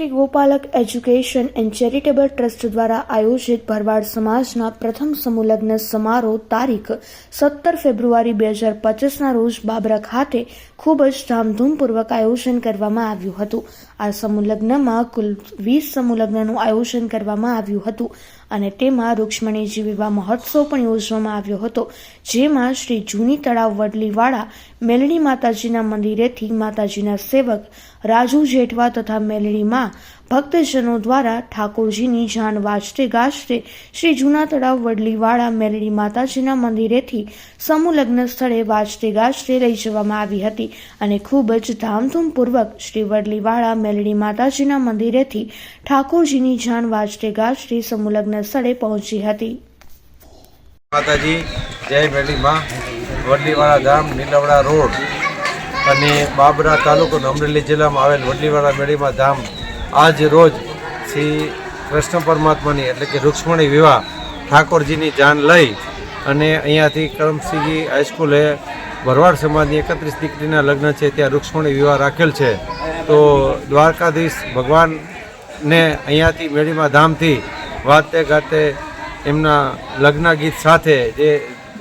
Shri Gopalak education and charitable trust દ્વારા આયોજિત ભરવાડ સમાજના પ્રથમ સમૂહલગ્ન સમારોહ તારીખ સત્તર ફેબ્રુઆરી બે હજાર પચીસના રોજ બાબરા ખાતે ખૂબ જ ધામધૂમપૂર્વક આયોજન કરવામાં આવ્યું હતું. આ સમૂહલગ્નમાં કુલ વીસ સમૂહલગ્નનું આયોજન કરવામાં આવ્યું હતું અને તેમાં રૂક્ષ્મણીજી વિવાહ મહોત્સવ પણ યોજવામાં આવ્યો હતો, જેમાં શ્રી જૂની તળાવ વડલીવાળા મેલણી માતાજીના મંદિરેથી માતાજીના સેવક રાજુ જેઠવા તથા ભક્તજનો દ્વારા ઠાકોરજીની જાન વાજતે ગાજતે શ્રી જૂના તળાવ વડલીવાળા મેલડી માતાજીના મંદિરેથી સમૂહ લગ્ન સ્થળે વાજતે ગાજતે લઈ જવામાં આવી હતી અને ખૂબ જ ધામધૂમપૂર્વક શ્રી વડલીવાળા મેલડી માતાજીના મંદિરેથી ઠાકોરજીની જાન વાજતે ગાજતે સમૂહ લગ્ન સ્થળે પહોંચી હતી. માતાજી, જય મેલીમાં વડલીવાળા ગામ નીલવડા રોડ અને બાબરા તાલુકો અમરેલી જિલ્લામાં આવેલ વડલીવાળા મેળીમાં ધામ આજ રોજ શ્રી કૃષ્ણ પરમાત્માની એટલે કે રૂક્ષ્મણી વિવાહ ઠાકોરજીની જાન લઈ અને અહીંયાથી કરમસિંહજી હાઈસ્કૂલે ભરવાડ સમાજની એકત્રીસ દીકરીના લગ્ન છે, ત્યાં રૂક્ષ્મણી વિવાહ રાખેલ છે. તો દ્વારકાધીશ ભગવાનને અહીંયાથી મેળીમાં ધામથી વાતે ગાતે એમના લગ્ન ગીત સાથે જે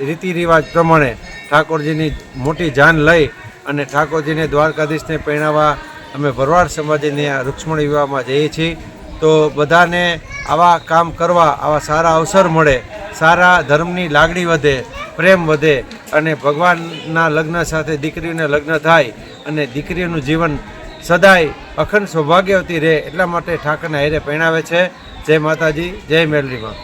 રીતિ રિવાજ પ્રમાણે ઠાકોરજીની મોટી જાન લઈ અને ઠાકોરજીને દ્વારકાધીશને પહેણાવવા અમે ભરવાડ સમાજની આ રૂક્ષ્મણી વિવાહમાં જઈએ છીએ. તો બધાને આવા કામ કરવા, આવા સારા અવસર મળે, સારા ધર્મની લાગણી વધે, પ્રેમ વધે અને ભગવાનના લગ્ન સાથે દીકરીઓને લગ્ન થાય અને દીકરીઓનું જીવન સદાય અખંડ સૌભાગ્યવતી રહે એટલા માટે ઠાકરના હેરે પહેણાવે છે. જય માતાજી, જય મેલરીમાં